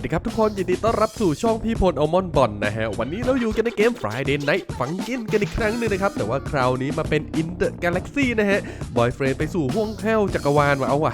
สวัสดีครับทุกคน ยินดีต้อนรับสู่ช่องพี่พลอมอนบอลนะฮะ วันนี้เราอยู่กันในเกม Friday Night ฝังกินกันอีกครั้งหนึ่งนะครับ แต่ว่าคราวนี้มาเป็น In the Galaxy นะฮะบอยเฟรนไปสู่ห้วงแห้วจักรวาลมาเอาว่ะ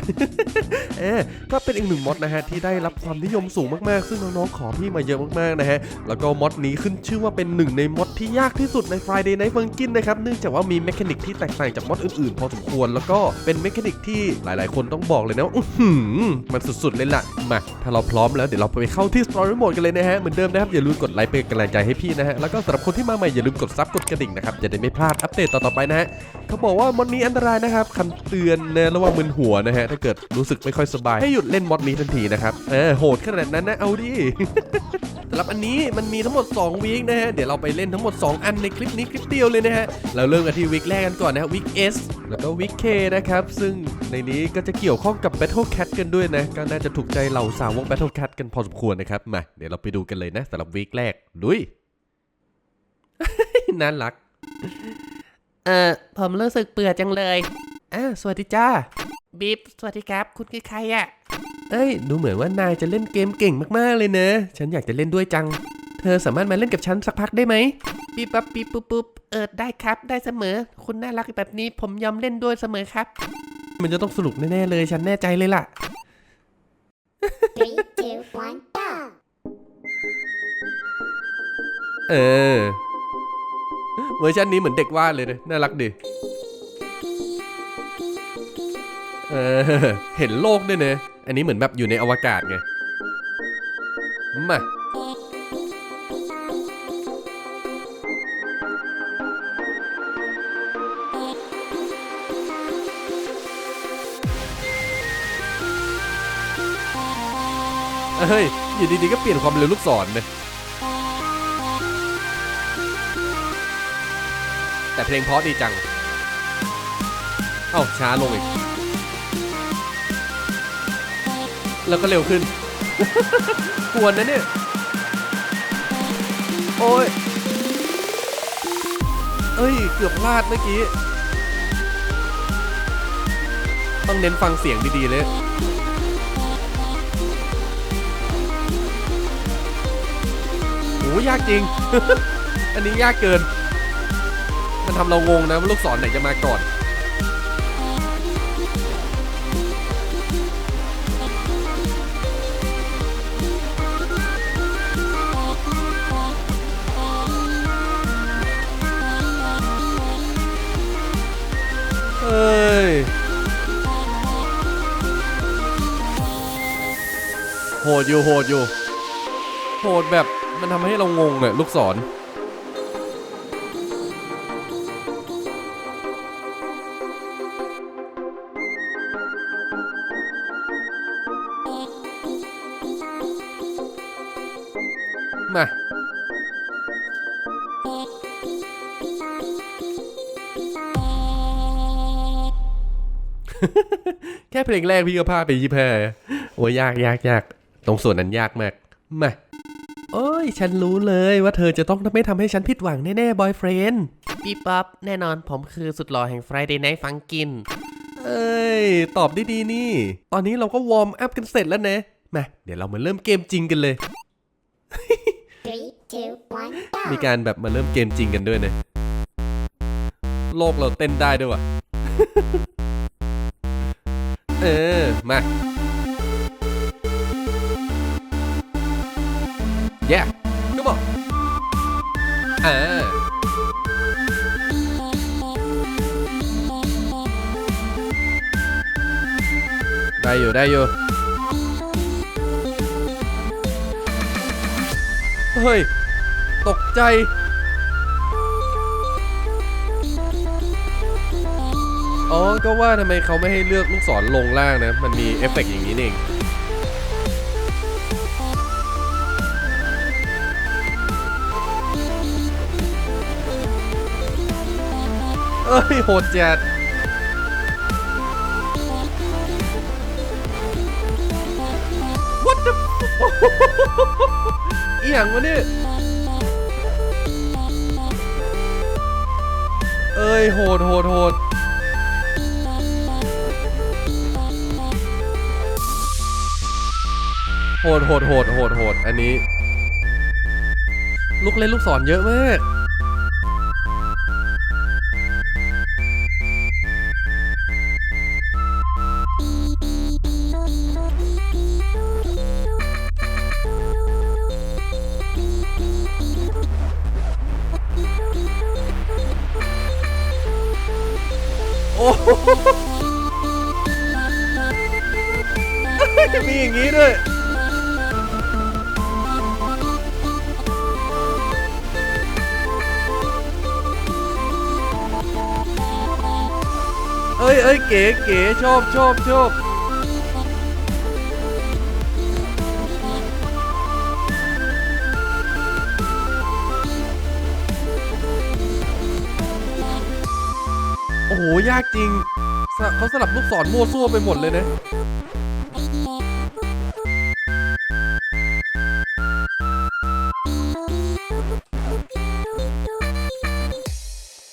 เออก็เป็นอีกหนึ่งมอดนะฮะ ที่ได้รับความนิยมสูงมากๆ ซึ่งน้องๆขอพี่มาเยอะมากๆนะฮะ แล้วก็มอดนี้ขึ้นชื่อว่าเป็นหนึ่งในมอดที่ยากที่สุดใน Friday Night ฝังกินนะครับเนื่องจากว่ามีเมคานิกที่แตกต่างจากมอดอื่นๆ พอสมควรแล้วก็เป็นเมคานิกที่หลาย ๆ คนต้องบอกเลยนะว่าอื้อหือมันสุดๆเลยล่ะมาถ้าเราพร้อมแล้วเดี๋ยวเราไปเข้าที่ Story Mode กันเลยนะฮะ เหมือนเดิมนะครับ อย่าลืมกดไลค์เป็นกำลังใจให้พี่นะฮะ แล้วก็สำหรับคนที่มาใหม่อย่าลืมกดซับกดกระดิ่งนะครับ จะได้ไม่พลาดอัปเดตต่อๆไปนะฮะเขาบอกว่ามอดนี้อันตรายนะครับคำเตือนนะระวังมึนหัวนะฮะ ถ้าเกิดรู้สึกไม่ค่อยสบายให้หยุดเล่นมอดนี้ทันทีนะครับ เออโหดขนาดนั้นนะเอาดิสำหรับอันนี้มันมีทั้งหมด 2 วีคนะฮะ เดี๋ยวเราไปเล่นทั้งหมด 2 อันในคลิปนี้คลิปเดียวเลยนะฮะ เราเริ่มกันที่วีคแรกกันก่อนนะฮะวีค S แล้วก็วีค K นะครับ ซึ่งในนี้ก็จะเกี่ยวข้องกับ Battle Cat กันด้วยนะ ก็น่าจะถูกใจเหล่าสาวก Battle Cat กันพอสมควรนะครับ มา เดี๋ยวเราไปดูกันเลยนะสำหรับวีคแรกลุยน่ารัก เออผมรู้สึกเบื่อจังเลยอ่าสวัสดีจ้าบีบสวัสดีครับ คุณคือใครอะเอ้ย ดูเหมือนว่านายจะเล่นเกมเก่งมากๆเลยนะ ฉันอยากจะเล่นด้วยจัง เธอสามารถมาเล่นกับฉันสักพักได้ไหมบีบปั๊บบีบปุ๊บปุ๊บเออได้ครับ ได้เสมอ คุณน่ารักแบบนี้ ผมยอมเล่นด้วยเสมอครับ มันจะต้องสนุกแน่ๆเลย ฉันแน่ใจเลยล่ะ เออ เวอร์ชันนี้เหมือนเด็กวาดเลยนะน่ารักดีเออเห็นโลกด้วยเนะอันนี้เหมือนแบบอยู่ในอวกาศไง มา เฮ้ย อยู่ดีๆก็เปลี่ยนความเร็วลูกศรเลย เพลงเพราะดีจัง เอ้าช้าลงอีก แล้วก็เร็วขึ้น กวนนะเนี่ย โอ้ย เอ้ย เกือบพลาดเมื่อกี้ ต้องเน้นฟังเสียงดีๆเลยโหยากจริง อันนี้ยากเกิน มันทำเรางงนะว่าลูกศรไหนจะมาก่อนเอ้ยโหดอยู่โหดอยู่โหดแบบมันทำให้เรางงเนี่ยลูกศร มา แค่เพลงแรกพี่ก็พาไปยี่แพ้โอ้ยยากยากยากตรงส่วนนั้นยากมาก มา โอ้ย ฉันรู้เลยว่าเธอจะต้องไม่ทำให้ฉันผิดหวังแน่ๆบอยเฟรนด์บีบป๊อบแน่นอนผมคือสุดหล่อแห่ง Friday Night ฟังกิน เอ้ย ตอบได้ดีนี่ ตอนนี้เราก็วอร์มอัพกันเสร็จแล้วนะ มา เดี๋ยวเรามาเริ่มเกมจริงกันเลย Three, two, one, go! มีการแบบมาเริ่มเกมจริงกันด้วยนะ โลกเราเต้นได้ด้วยวะเออ มาแย่ก็บอกอ่า ได้อยู่ได้อยู่ เฮ้ย ตกใจ อ๋อ ก็ว่าทำไมเขาไม่ให้เลือกลูกศรลงล่างนะ มันมีเอฟเฟกต์อย่างนี้นี่เองเอ้ย โหดจัด What the อีหยังวะเนี่ยเอ้ยโหดโหดโหดโหหดโหดโหดโหดโหดอันนี้ ลูกเล่นลูกศรเยอะมาก โอ้โหมีอย่างนี้ด้วยเอ้ยเอ้ยเก๋เก๋ชอบชอบชอบ ยากจริงสเขาสลับลูกศรมั่วซั่วไปหมดเลยนะ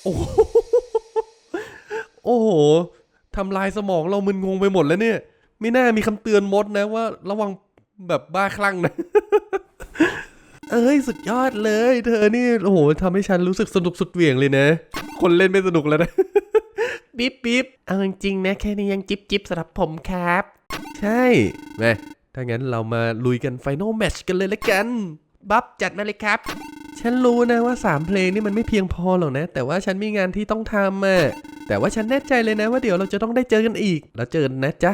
โอ้โหโอ้โหทำลายสมองเรามึนงงไปหมดแล้วเนี่ย ไม่น่ามีคำเตือนมดนะว่า ระวังแบบบ้าคลั่งนะ เอ้ยสุดยอดเลย เธอนี่ โอ้โหทำให้ฉันรู้สึกสนุกสุดเหวี่ยงเลยนะ คนเล่นไม่สนุกแล้วนะ บิ๊บบิ๊บเอาจริงๆนะแค่นี้ยังจิบจิบสำหรับผมครับ ใช่แม่ถ้างั้นเรามาลุยกันไฟนอลแมชกันเลยละกันบ๊อบจัดมาเลยครับ ฉันรู้นะว่า 3 เพลงนี่มันไม่เพียงพอหรอกนะ แต่ว่าฉันมีงานที่ต้องทำอะแต่ว่าฉันแน่ใจเลยนะว่าเดี๋ยวเราจะต้องได้เจอกันอีก แล้วเจอกันนะจ๊ะ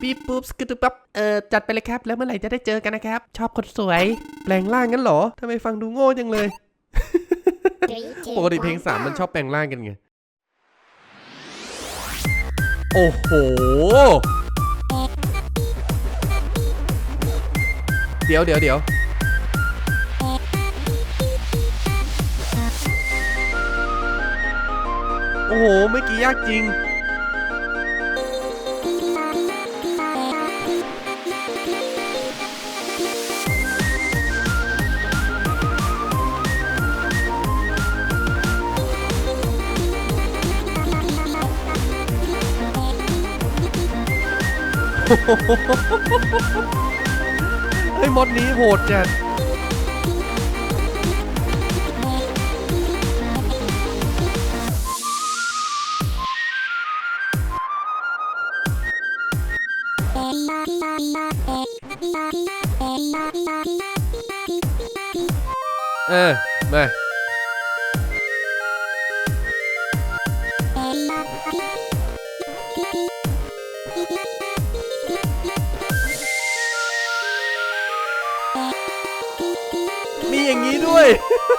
บิ๊บปุ๊บสกิดปั๊บเออจัดไปเลยครับ แล้วเมื่อไหร่จะได้เจอกันนะครับ ชอบคนสวย แปลงร่างงั้นเหรอทำไมฟังดูโง่จังเลย Three, two, ปกติเพลง one, สามมัน go. ชอบแปลงร่างกันไง โอ้โห เดี๋ยวเดี๋ยวเดี๋ยวโอ้โห เมื่อกี้ยากจริง เฮ้ยมดนี้โหดจัดเออมา เอ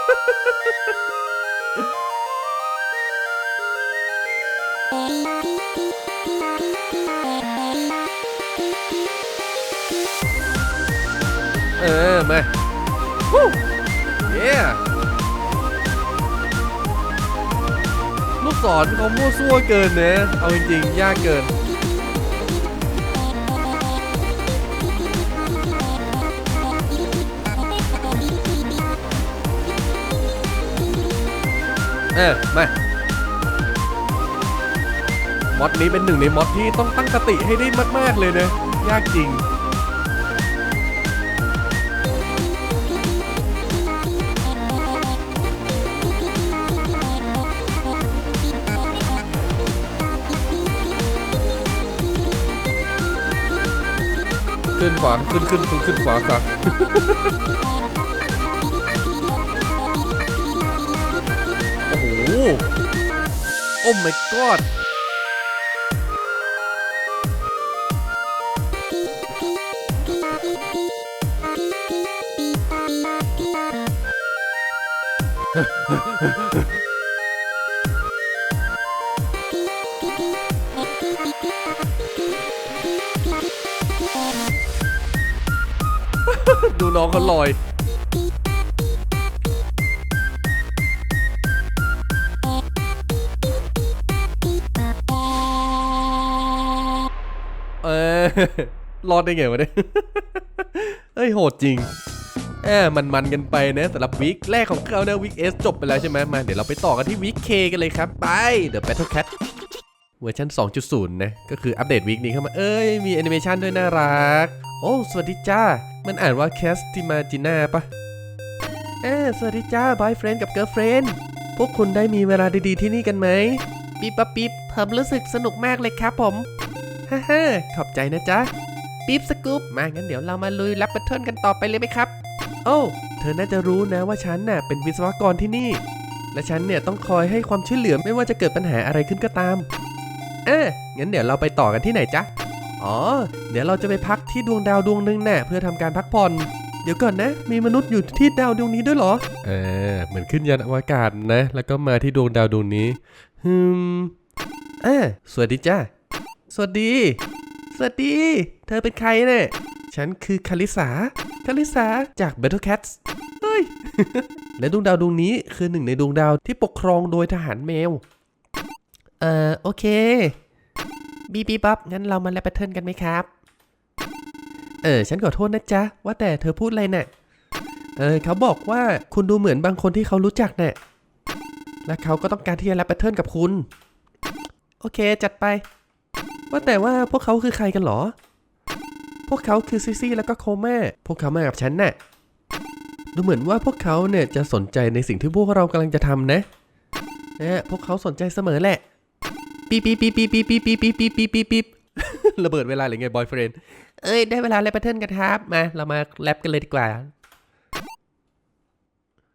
อมาฮู้เย้ลูกศรเขามั่วซั่วเกินนะเอาจริงๆ ยากเกิน ออมามอดนี้เป็นหนึ่งในมอดที่ต้องตั้งสติให้ได้มาก ๆ เลยนะยากจริง ขึ้นขวาขึ้นขึ้นขึ้นขึ้นขวาครับ โอ้โอ้ my god ดูน้องเขาลอย รอดได้ไงวะเนี่ยเฮ้ยโหดจริงแอบมันมันๆกันไปนะสำหรับวีคแรกของเขานะวีคเอสจบไปแล้วใช่ไหมมาเดี๋ยวเราไปต่อกันที่วีคเคกันเลยครับ ไป The Battle Cat เวอร์ชัน2.0 นะ ก็คืออัปเดตวีคนี้เข้ามา เอ้ย มีแอนิเมชันด้วยน่ารัก โอ้ สวัสดีจ้า มันอ่านว่าแคสติมาจิน่าปะเออสวัสดีจ้าบอยเฟรนด์กับเกิร์ลเฟรนด์พวกคุณได้มีเวลาดีๆที่นี่กันไหม ปิ๊บปั๊บปิ๊บผมรู้สึกสนุกมากเลยครับผม ฮ่าฮ่าขอบใจนะจ๊ะปิ๊บสกู๊ปมางั้นเดี๋ยวเรามาลุยรับบัตเทิลกันต่อไปเลยไหมครับ โอ้ เธอน่าจะรู้นะว่าฉันน่ะเป็นวิศวกรที่นี่ และฉันเนี่ยต้องคอยให้ความช่วยเหลือไม่ว่าจะเกิดปัญหาอะไรขึ้นก็ตาม เอองั้นเดี๋ยวเราไปต่อกันที่ไหนจ๊ะ อ๋อ เดี๋ยวเราจะไปพักที่ดวงดาวดวงหนึ่งน่ะเพื่อทำการพักผ่อน เดี๋ยวก่อนนะ มีมนุษย์อยู่ที่ดาวดวงนี้ด้วยเหรอ เออ เหมือนขึ้นยานอวกาศนะ แล้วก็มาที่ดวงดาวดวงนี้ฮึมเออสวัสดีจ้าส วัสดี สวัสดี เธอเป็นใครเนี่ย ฉันคือคาริสาคาริสาจาก Battle Cats เฮ้ย และดวงดาวดวงนี้คือหนึ่งในดวงดาวที่ปกครองโดยทหารแมว เอ่อ โอเค บีบีบ๊อบงั้นเรามาแรปเทิลกันไหมครับ เออ ฉันขอโทษนะจ๊ะ ว่าแต่เธอพูดอะไรเน่ะเออ เขาบอกว่าคุณดูเหมือนบางคนที่เขารู้จักน่ะและเขาก็ต้องการที่จะแรปเทิร์นกับคุณ โอเค จัดไป ว่าแต่ว่าพวกเขาคือใครกันหรอ พวกเขาคือซิซี่แล้วก็โคแม่ พวกเขามากับฉันน่ะ ดูเหมือนว่าพวกเขาเนี่ยจะสนใจในสิ่งที่พวกเรากำลังจะทำนะนะพวกเขาสนใจเสมอแหละปี๊ปี๊ปี๊ปี๊ปี๊ปี๊ปี๊ปี๊ปี๊ปี๊ปี๊ปี๊ระเบิดเวลาหรือไงบอยเฟรนเอ้ย ได้เวลาแรปบัตเทิลกันครับ มา เรามาแรปกันเลยดีกว่า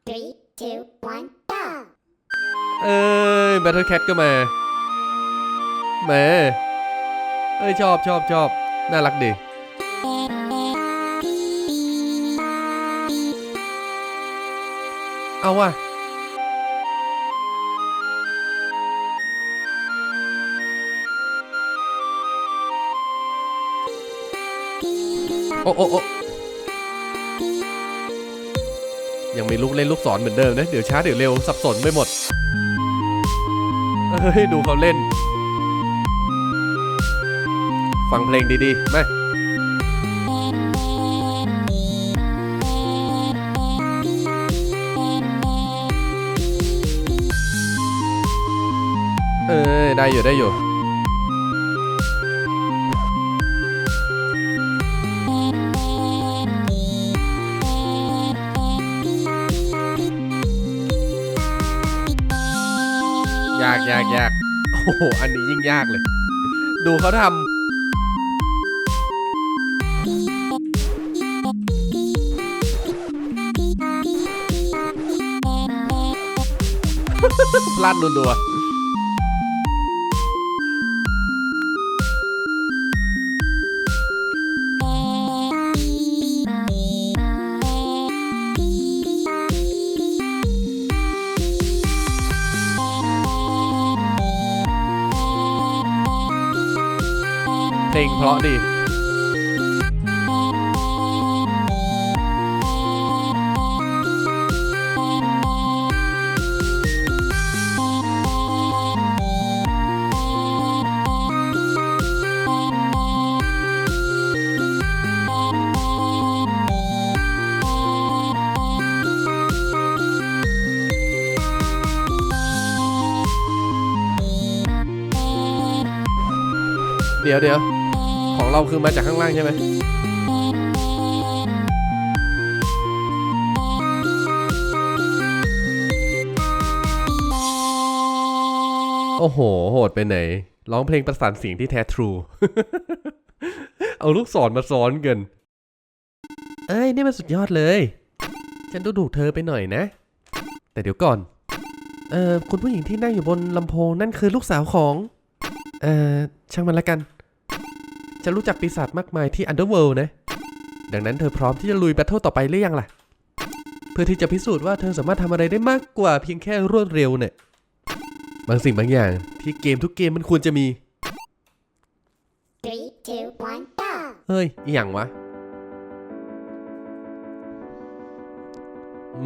Three, two, one, go! เอ้ย Battle Cat ก็มา มา เอ้ยชอบชอบชอบน่ารักดีเอาว่ะโอ้โอ้โอ้ยังมีลูกเล่นลูกศรเหมือนเดิมนะ เดี๋ยวช้าเดี๋ยวเร็วสับสนไปหมด เฮ้ย ดูเขาเล่น ฟังเพลงดีๆ มาเออได้อยู่ได้อยู่ ยากยากยากโอ้โห อันนี้ยิ่งยากเลย ดูเขาทำ lăn đùa đùa เพลงเพราะดี ดี๋ยวเดี๋ยวของเราคือมาจากข้างล่างใช่ไหมโอ้โห โหดไปไหน ร้องเพลงประสานเสียงที่แท้ทรู เอาลูกศรมาซ้อนกันเอ้ย นี่มันสุดยอดเลย ฉันดูถูกเธอไปหน่อยนะ แต่เดี๋ยวก่อน เอ่อ คุณผู้หญิงที่นั่งอยู่บนลำโพงนั่นคือลูกสาวของ เอ่อ ช่างมันละกัน จะรู้จักปีศาจมากมายที่ Underworld นะ ดังนั้นเธอพร้อมที่จะลุยแบทเทิลต่อไปหรือยังล่ะ เพื่อที่จะพิสูจน์ว่าเธอสามารถทำอะไรได้มากกว่าเพียงแค่รวดเร็วเนี่ย บางสิ่งบางอย่างที่เกมทุกเกมมันควรจะมี Three, two, one, go! เฮ้ยอย่างวะ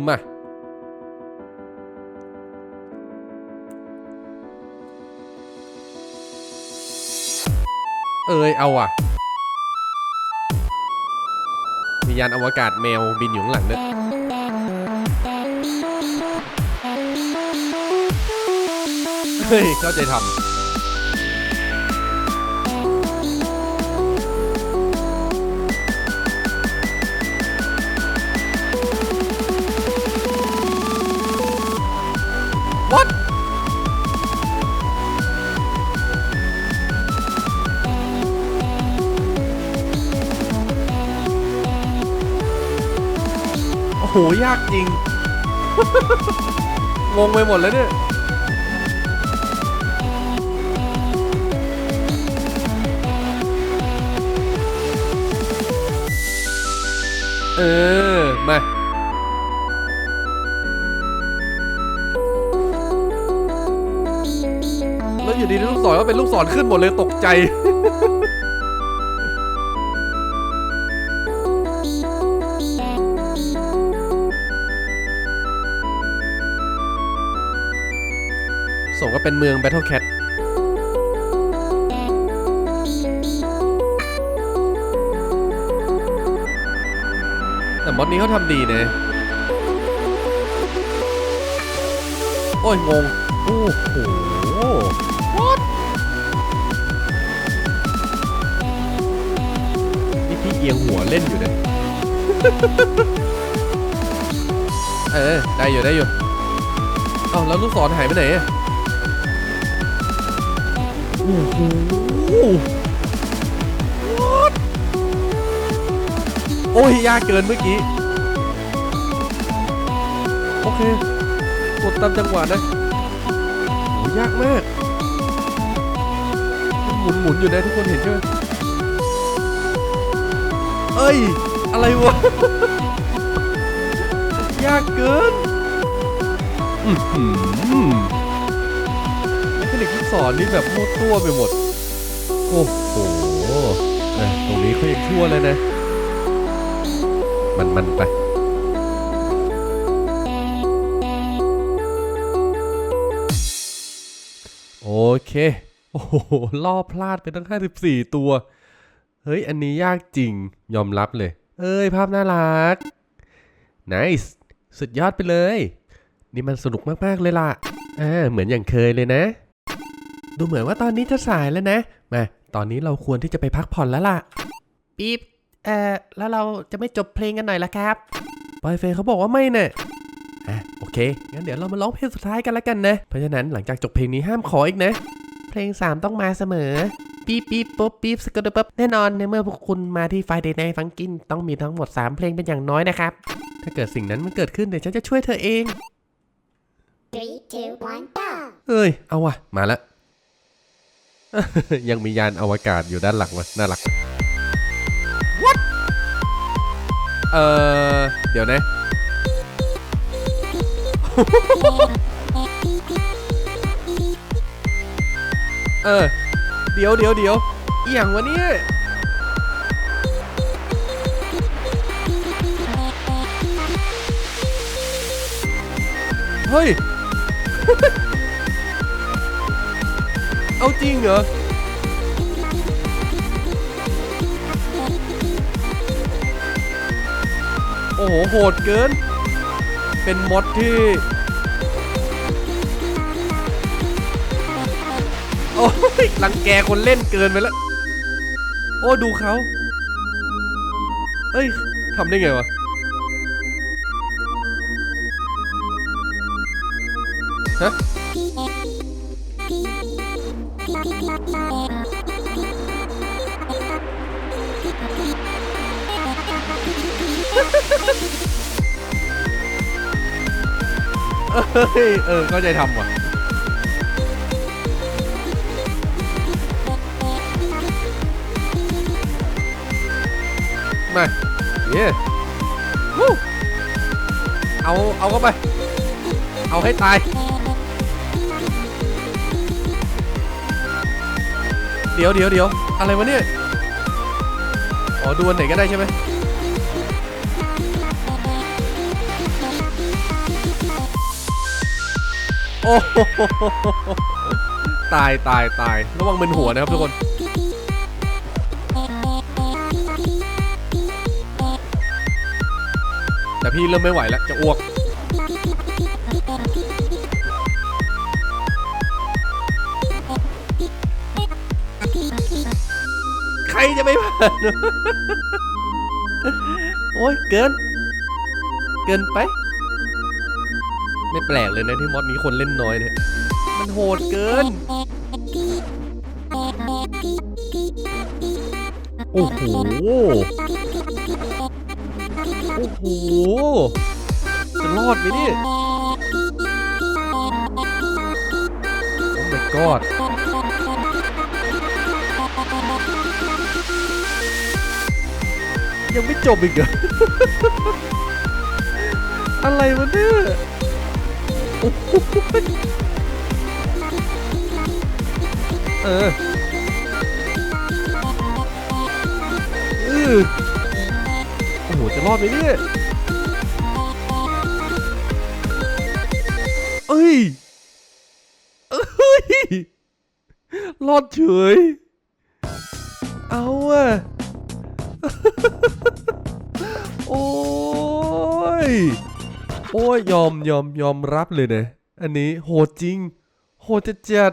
มา เอ้ยเอาอะ มียานอวกาศแมวบินอยู่ข้างหลังด้วยเฮ้ย เข้าใจทำ ยากจริง งงไปหมดแล้วเนี่ยเออ มา แล้วอยู่ดีๆลูกศรก็เป็นลูกศรขึ้นหมดเลยตกใจ เป็นเมือง Battle Cat แต่มอดนี้เขาทำดีนะโอ้ย งง โอ้โห What นี่พี่เอียงหัวเล่นอยู่นะ เออ ได้อยู่ ได้อยู่ เอ้าแล้วลูกศรหายไปไหนอะ โอ้โหโอ้ยยากเกินเมื่อกี้ โอเค กดตามจังหวะนะโหยากมากมันหมุนหมุนอยู่นะทุกคนเห็นใช่ไหมเอ้ย อะไรวะ ยากเกิน อือ หือนนี่แบบมั่วตัวไปหมด โอ้โหตรงนี้เขายังชั่วเลยนะ มันมันไปโอเค โอ้โหล่อพลาดไปตั้ง 54 ตัว เฮ้ย อันนี้ยากจริง ยอมรับเลย เอ้ย ภาพน่ารัก nice สุดยอดไปเลย นี่มันสนุกมาก ๆ เลยล่ะ อ่า เหมือนอย่างเคยเลยนะ ดูเหมือนว่าตอนนี้จะสายแล้วนะ มา ตอนนี้เราควรที่จะไปพักผ่อนแล้วล่ะบีบเอ่อ แล้วเราจะไม่จบเพลงกันหน่อยละครับบอยเฟย์เขาบอกว่าไม่เนะ่ะอะ โอเค งั้นเดี๋ยวเรามาร้องเพลงสุดท้ายกันแล้วกันนะ เพราะฉะนั้นหลังจากจบเพลงนี้ห้ามขออีกนะ เพลง 3 ต้องมาเสมอ ปี๊บปี๊บปุ๊บปี๊บสกัดปุ๊บแน่นอนในเมื่อพวกคุณมาที่ Friday Night Funkin ต้องมีทั้งหมด 3 เพลงเป็นอย่างน้อยนะครับ ถ้าเกิดสิ่งนั้นมันเกิดขึ้นเดี๋ยวฉันจะช่วยเธอเอง Three, two, one, go. เอ้ย เอาวะมาละ ยังมียานอวกาศอยู่ด้านหลังวะน่ารัก What เอ่อเดี๋ยวนะ เออ เดี๋ยวเดี๋ยวเดี๋ยวอหย่างวะเนี่ยเฮ้ย เอาจริงเหรอโอ้โห โหดเกิน เป็นมดที่ โอ้ยรังแกคนเล่นเกินไปแล้ว โอ้ดูเขาเอ้ยทำได้ไงวะ ฮะ เอ้ยเออเข้าใจทำว่ะ มา เย้วู้เอา เอาเข้าไป เอาให้ตาย เดี๋ยวเดี๋ยวเดี๋ยวอะไรวะเนี่ยอ๋อดูอันไหนก็ได้ใช่ไหมโอ้โหตายตายตายระวังเป็นหัวนะครับทุกคนแต่พี่เริ่มไม่ไหวแล้วจะอ้วก รจะไม่ผ่าน โอ้ยเกิน เกินไป ไม่แปลกเลยนะที่มอดนี้คนเล่นน้อยเนี่ย มันโหดเกิน โอ้โห โอ้โห จะรอดไหมเนี่ย โอ้ my god ยังไม่จบอีกเหรอ อะไรวะเนี่ยโอ้โหเออเออโอ้โห จะรอดไหมเนี่ยเอ้ยเอ้ย รอดเฉย เอาอะ โอ้ย โอ้ยยอมยอมยอมรับเลยเนะ อันนี้โหดจริง โหดจะจัด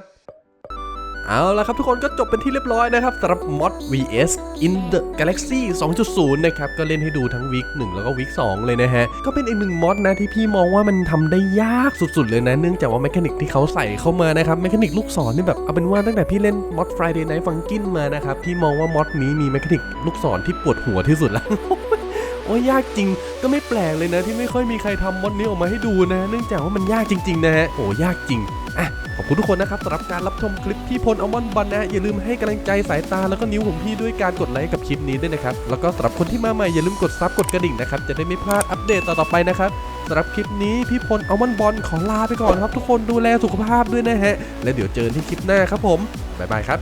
เอาละครับทุกคนก็จบเป็นที่เรียบร้อยนะครับสำหรับ mod vs in the galaxy 2.0 นะครับ ก็เล่นให้ดูทั้งวีค1แล้วก็วีค2เลยนะฮะ ก็เป็นอีกหนึ่งมอดนะที่พี่มองว่ามันทำได้ยากสุดๆเลยนะ เนื่องจากว่าแมคานิกที่เขาใส่เข้ามานะครับแมคานิกลูกศรนี่แบบเอาเป็นว่าตั้งแต่พี่เล่นมอด Friday Night Funkin มานะครับพี่มองว่ามอดนี้มีแมคานิกลูกศรที่ปวดหัวที่สุดแล้วโอ้ยยากจริงก็ไม่แปลกเลยนะที่ไม่ค่อยมีใครทำมอดนี้ออกมาให้ดูนะ เนื่องจากว่ามันยากจริง ๆ นะฮะโอ้ยากจริง ขอบคุณทุกคนนะครับสำหรับการรับชมคลิปพี่พลอมอนบอลนะ อย่าลืมให้กำลังใจสายตาแล้วก็นิ้วของพี่ด้วยการกดไลค์กับคลิปนี้ด้วยนะครับ แล้วก็สำหรับคนที่มาใหม่อย่าลืมกดซับกดกระดิ่งนะครับ จะได้ไม่พลาดอัปเดตต่อๆไปนะครับสำหรับคลิปนี้พี่พลอมอนบอลขอลาไปก่อนครับ ทุกคนดูแลสุขภาพด้วยนะฮะ และเดี๋ยวเจอกันที่คลิปหน้าครับผมบ๊ายบายครับ